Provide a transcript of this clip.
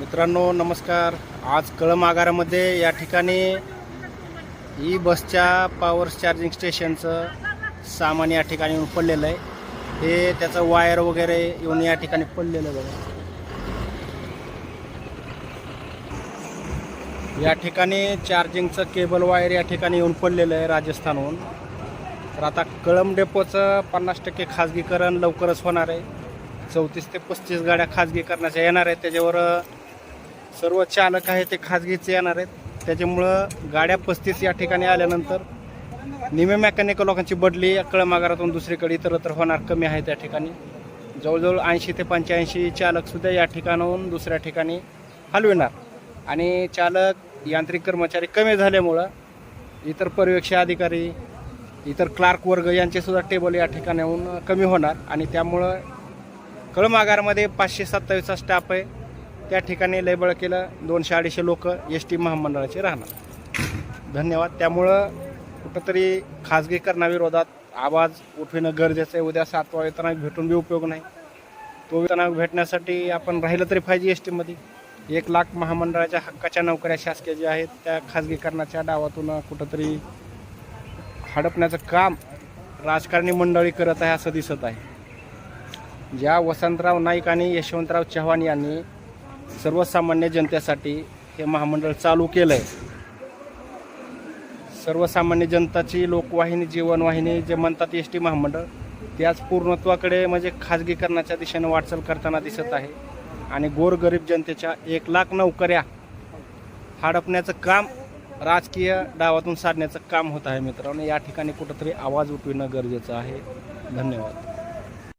मित्रांनो नमस्कार. आज कळम आगारामध्ये या ठिकाणी ई बसच्या पॉवर चार्जिंग स्टेशनचं सामान या ठिकाणी येऊन पडलेलं आहे. हे त्याचं वायर वगैरे येऊन या ठिकाणी पडलेलं बघा. या ठिकाणी चार्जिंगचं केबल वायर या ठिकाणी येऊन पडलेलं आहे राजस्थानहून. तर आता कळम डेपोचं पन्नास टक्के खाजगीकरण लवकरच होणार आहे. चौतीस ते पस्तीस गाड्या खाजगीकरणाच्या येणार आहेत. त्याच्यावर सर्व चालक आहे ते खाजगीचे येणार आहेत. त्याच्यामुळं गाड्या पस्तीस या ठिकाणी आल्यानंतर निमे मेकॅनिकल लोकांची बदली अकळमागारातून दुसरीकडे इतरत्र होणार कमी आहे त्या ठिकाणी. जवळजवळ ऐंशी ते पंच्याऐंशी चालकसुद्धा या ठिकाणाहून दुसऱ्या ठिकाणी हलविणार. आणि चालक यांत्रिक कर्मचारी कमी झाल्यामुळं इतर पर्यवेक्षी अधिकारी इतर क्लार्क वर्ग यांचेसुद्धा टेबल या ठिकाणाहून कमी होणार. आणि त्यामुळं कळमागारमध्ये पाचशे सत्तावीसचा स्टाफ आहे. त्या ठिकाणी लयबळ केलं. दोनशे अडीचशे लोक एस टी महामंडळाचे राहणार. धन्यवाद. त्यामुळं कुठंतरी खाजगीकरणाविरोधात आवाज उठविणं गरजेचं आहे. उद्या सातवा वेतनाक भेटून बी उपयोग नाही. तो वेतनाक भेटण्यासाठी आपण राहिलं तरी पाहिजे एस टीमध्ये एक लाख महामंडळाच्या हक्काच्या नोकऱ्या शासकीय ज्या आहेत त्या खाजगीकरणाच्या डावातून कुठंतरी हडपण्याचं काम राजकारणी मंडळी करत आहे असं दिसत आहे. ज्या वसंतराव नाईक आणि यशवंतराव चव्हाण यांनी सर्वसामान्य जनतेसाठी हे महामंडळ चालू केलं आहे सर्वसामान्य जनताची लोकवाहिनी जीवनवाहिनी जे म्हणतात एस टी महामंडळ त्याच पूर्णत्वाकडे म्हणजे खाजगीकरणाच्या दिशेनं वाटचाल करताना दिसत आहे. आणि गोरगरीब जनतेच्या एक लाख नोकऱ्या हडपण्याचं काम राजकीय डावातून साधण्याचं काम होत आहे मित्रांनो. या ठिकाणी कुठंतरी आवाज उठविणं गरजेचं आहे. धन्यवाद.